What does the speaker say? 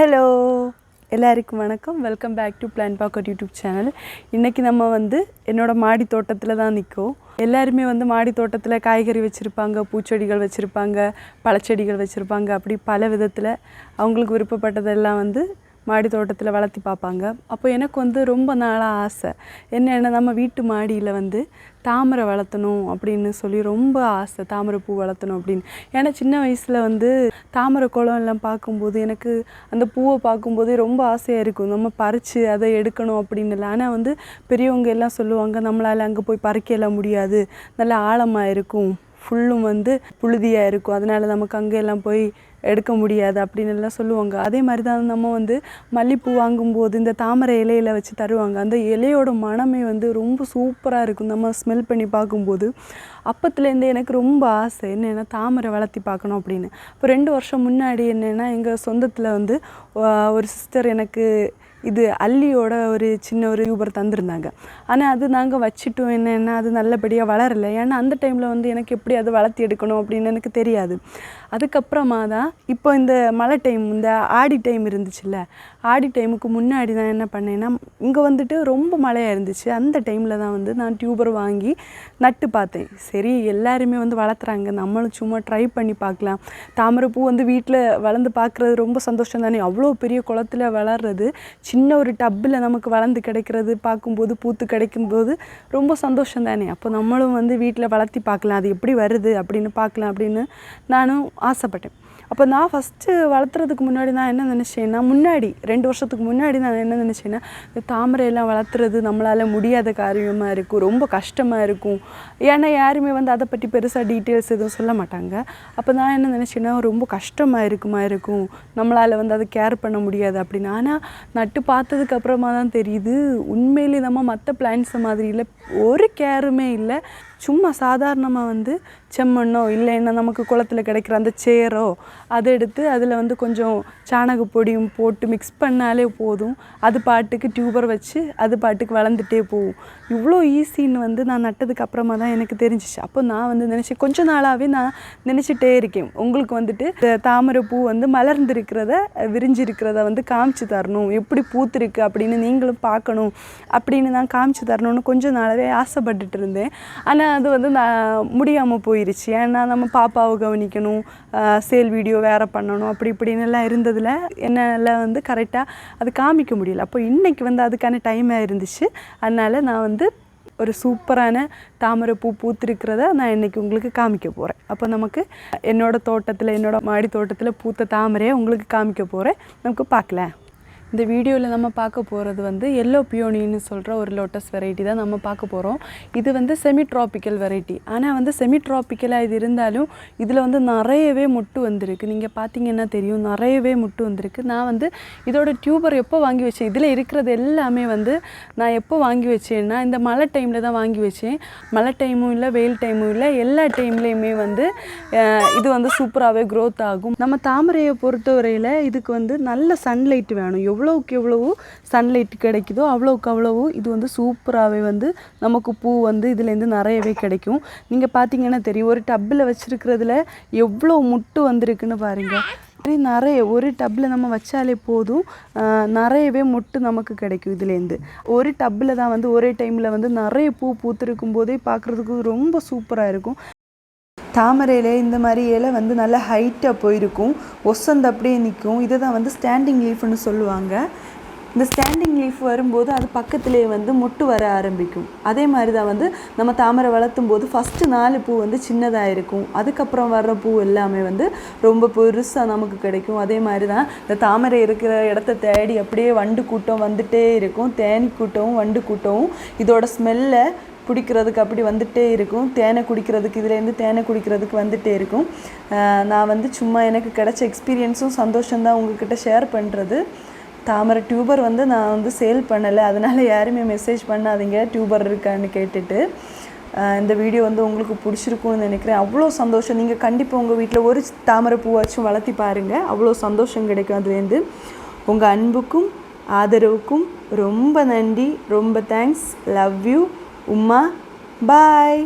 Hello எல்லாருக்கும் வணக்கம். Welcome back to Plan Pocket YouTube channel இன்றைக்கி நம்ம வந்து என்னோடய மாடி தோட்டத்தில் தான் நிற்கும் எல்லாருமே வந்து மாடி தோட்டத்தில் காய்கறி வச்சுருப்பாங்க பூச்செடிகள் வச்சுருப்பாங்க பழச்செடிகள் வச்சுருப்பாங்க. அப்படி பல விதத்தில் அவங்களுக்கு விருப்பப்பட்டதெல்லாம் வந்து மாடி தோட்டத்தில் வளர்த்தி பார்ப்பாங்க. அப்போ எனக்கு வந்து ரொம்ப நாளாக ஆசை. என்னென்ன நம்ம வீட்டு மாடியில் வந்து தாமரை வளர்த்தணும் அப்படின்னு சொல்லி ரொம்ப ஆசை. தாமரை பூ வளர்த்தணும் அப்படின்னு. ஏன்னா சின்ன வயசில் வந்து தாமரை குளம் எல்லாம் பார்க்கும்போது எனக்கு அந்த பூவை பார்க்கும்போதே ரொம்ப ஆசையாக இருக்கும். நம்ம பறித்து அதை எடுக்கணும் அப்படின்னு இல்லை. ஆனால் வந்து பெரியவங்க எல்லாம் சொல்லுவாங்க நம்மளால் அங்கே போய் பறிக்கலாம் முடியாது. நல்ல ஆழமாக இருக்கும். ஃபுல்லும் வந்து புழுதியாக இருக்கும். அதனால் நமக்கு அங்கே எல்லாம் போய் எடுக்க முடியாது அப்படின்னு எல்லாம் சொல்லுவாங்க. அதே மாதிரி தான் நம்ம வந்து மல்லிப்பூ வாங்கும்போது இந்த தாமரை இலையில வச்சு தருவாங்க. அந்த இலையோட மணமே வந்து ரொம்ப சூப்பராக இருக்கும். நம்ம ஸ்மெல் பண்ணி பார்க்கும்போது. அப்பத்துலேருந்து எனக்கு ரொம்ப ஆசை என்னென்னா தாமரை வளர்த்தி பார்க்கணும் அப்படின்னு. இப்போ ரெண்டு வருஷம் முன்னாடி என்னென்னா எங்கள் சொந்தத்தில் வந்து ஒரு சிஸ்டர் எனக்கு இது அல்லியோட ஒரு சின்ன ஒரு யூபர் தந்திருந்தாங்க. ஆனால் அது நாங்கள் வச்சுட்டோம் என்னென்னா அது நல்லபடியாக வளரலை. ஏன்னா அந்த டைமில் வந்து எனக்கு எப்படி அது வளர்த்தி எடுக்கணும் அப்படின்னு எனக்கு தெரியாது. அதுக்கப்புறமா தான் இப்போ இந்த மழை டைம் இந்த ஆடி டைம் இருந்துச்சுல்ல ஆடி டைமுக்கு முன்னாடி தான் என்ன பண்ணேன்னா இங்கே வந்துட்டு ரொம்ப மழையாக இருந்துச்சு. அந்த டைமில் தான் வந்து நான் டியூபர் வாங்கி நட்டு பார்த்தேன். சரி எல்லாருமே வந்து வளர்த்துறாங்க. நம்மளும் சும்மா ட்ரை பண்ணி பார்க்கலாம். தாமரைப்பூ வந்து வீட்டில் வளர்ந்து பார்க்குறது ரொம்ப சந்தோஷம் தானே. அவ்வளோ பெரிய குளத்துல வளர்றது சின்ன ஒரு டப்பில் நமக்கு வளர்ந்து கிடைக்கிறது பார்க்கும்போது பூத்து கிடைக்கும்போது ரொம்ப சந்தோஷம் தானே. அப்போ நம்மளும் வந்து வீட்டில் வளர்த்தி பார்க்கலாம். அது எப்படி வருது அப்படின்னு பார்க்கலாம் அப்படின்னு நானும் ஆசைப்பட்டேன். அப்போ நான் ஃபஸ்ட்டு வளர்த்துறதுக்கு முன்னாடி நான் என்ன நினச்சேன்னா முன்னாடி ரெண்டு வருஷத்துக்கு முன்னாடி நான் என்ன நினச்சேன்னா இந்த தாமரையெல்லாம் வளர்த்துறது நம்மளால் முடியாத காரியமாக இருக்கும் ரொம்ப கஷ்டமாக இருக்கும். ஏன்னா யாருமே வந்து அதை பற்றி பெருசாக டீட்டெயில்ஸ் எதுவும் சொல்ல மாட்டாங்க. அப்போ நான் என்ன நினச்சேன்னா ரொம்ப கஷ்டமாக இருக்குமா இருக்கும் நம்மளால் வந்து அதை கேர் பண்ண முடியாது அப்படின்னு. ஆனால் நட்டு பார்த்ததுக்கு அப்புறமா தான் தெரியுது உண்மையிலே நம்ம மற்ற பிளான்ஸை மாதிரி இல்லை ஒரு கேருமே இல்லை. சும்மா சாதாரணமாக வந்து செம்மண்ணோ இல்லைன்னா நமக்கு குளத்துல கிடைக்கிற அந்த சேரோ அதை எடுத்து அதில் வந்து கொஞ்சம் சாணக பொடியும் போட்டு மிக்ஸ் பண்ணாலே போதும். அது பாட்டுக்கு டியூபர் வச்சு அது பாட்டுக்கு வளர்ந்துட்டே போகும். இவ்வளோ ஈஸின்னு வந்து நான் நட்டதுக்கு அப்புறமா தான் எனக்கு தெரிஞ்சிச்சு. அப்போ நான் வந்து நினச்சேன் கொஞ்ச நாளாகவே நான் நினச்சிட்டே இருக்கேன். உங்களுக்கு வந்துட்டு தாமரை பூ வந்து மலர்ந்திருக்கிறத விரிஞ்சிருக்கிறத வந்து காமிச்சு தரணும். எப்படி பூத்திருக்கு அப்படின்னு நீங்களும் பார்க்கணும். அப்படின்னு நான் காமிச்சு தரணும்னு கொஞ்சம் நாளாகவே ஆசைப்பட்டுட்டு இருந்தேன். ஆனால் அது வந்து நான் முடியாமல் போயிருச்சு. ஏன்னா நம்ம பாப்பாவை கவனிக்கணும் சேல் வீடியோ வேறு பண்ணணும் அப்படி இப்படின்னு எல்லாம் இருந்ததில் என்னால் வந்து கரெக்டாக அது காமிக்க முடியல. அப்போ இன்றைக்கி வந்து அதுக்கான டைமாக இருந்துச்சு. அதனால் நான் வந்து ஒரு சூப்பரான தாமரை பூ பூத்திருக்கிறத நான் இன்றைக்கி உங்களுக்கு காமிக்க போகிறேன் அப்போ நமக்கு என்னோடய தோட்டத்தில் என்னோடய மாடி தோட்டத்தில் பூத்த தாமரையை உங்களுக்கு காமிக்க போகிறேன் நமக்கு பார்க்கலாம். இந்த வீடியோவில் நம்ம பார்க்க போகிறது வந்து எல்லோ பியோனின்னு சொல்கிற ஒரு லோட்டஸ் வெரைட்டி தான் நம்ம பார்க்க போகிறோம் இது வந்து செமி ட்ராபிக்கல் வெரைட்டி ஆனால் வந்து செமி ட்ராபிக்கலாக இது இருந்தாலும் இதில் வந்து நிறையவே முட்டு வந்திருக்கு. நீங்கள் பார்த்தீங்கன்னா தெரியும் நிறையவே முட்டு வந்திருக்கு. நான் வந்து இதோட டியூபர் எப்போ வாங்கி வச்சேன்? இதில் இருக்கிறது எல்லாமே வந்து நான் எப்போ வாங்கி வச்சேன்னா இந்த மழை டைமில் தான் வாங்கி வச்சேன். மழை டைமும் இல்லை வெயில் டைமும் இல்லை எல்லா டைம்லேயுமே வந்து இது வந்து சூப்பராகவே க்ரோத் ஆகும். நம்ம தாமரையை பொறுத்தவரையில் இதுக்கு வந்து நல்ல சன்லைட் வேணும். எவ்வளோக்கு எவ்வளவு சன்லைட் கிடைக்குதோ அவ்வளோவுக்கு அவ்வளவு இது வந்து சூப்பராகவே வந்து நமக்கு பூ வந்து இதுலேருந்து நிறையவே கிடைக்கும். நீங்கள் பார்த்தீங்கன்னா தெரியும் ஒரு டப்பில் வச்சுருக்கிறதுல எவ்வளோ முட்டு வந்திருக்குன்னு பாருங்கள் நிறைய ஒரு டப்பில் நம்ம வச்சாலே போதும் நிறையவே மொட்டு நமக்கு கிடைக்கும் இதுலேருந்து. ஒரு டப்பில் தான் வந்து ஒரே டைமில் வந்து நிறைய பூ பூத்திருக்கும் போதே பார்க்குறதுக்கு ரொம்ப சூப்பராக இருக்கும். தாமரையில இந்த மாதிரி இலை வந்து நல்லா ஹைட்டாக போயிருக்கும். ஒசந்து அப்படியே நிற்கும் இதை தான் வந்து ஸ்டாண்டிங் லீஃப்னு சொல்லுவாங்க. இந்த ஸ்டாண்டிங் லீஃப் வரும்போது அது பக்கத்துலேயே வந்து மொட்டு வர ஆரம்பிக்கும். அதே மாதிரி தான் வந்து நம்ம தாமரை வளர்த்தும் போது ஃபஸ்ட்டு நாலு பூ வந்து சின்னதாக இருக்கும். அதுக்கப்புறம் வர்ற பூ எல்லாமே வந்து ரொம்ப பெருசாக நமக்கு கிடைக்கும். அதே மாதிரி தான் இந்த தாமரை இருக்கிற இடத்த தேடி அப்படியே வண்டு கூட்டம் வந்துட்டே இருக்கும். தேனி கூட்டமும் வண்டு கூட்டமும். இதோட ஸ்மெல்லை குடிக்கிறதுக்கு அப்படி வந்துகிட்டே இருக்கும். தேனை குடிக்கிறதுக்கு இதுலேருந்து தேனை குடிக்கிறதுக்கு வந்துகிட்டே இருக்கும். நான் வந்து சும்மா எனக்கு கிடைச்ச எக்ஸ்பீரியன்ஸும் சந்தோஷம்தான் உங்ககிட்ட ஷேர் பண்ணுறது தாமரை டியூபர் வந்து நான் வந்து சேல் பண்ணலை. அதனால் யாருமே மெசேஜ் பண்ணாதீங்க. டியூபர் இருக்கான்னு கேட்டுட்டு இந்த வீடியோ வந்து உங்களுக்கு பிடிச்சிருக்கும்னு நினைக்கிறேன். அவ்வளோ சந்தோஷம். நீங்கள் கண்டிப்பாக உங்கள் வீட்டில் ஒரு தாமரை பூவாச்சும் வளர்த்தி பாருங்கள் அவ்வளோ சந்தோஷம் கிடைக்கும் அதுலேருந்து. உங்கள் அன்புக்கும் ஆதரவுக்கும் ரொம்ப நன்றி. ரொம்ப thanks love you Uma bye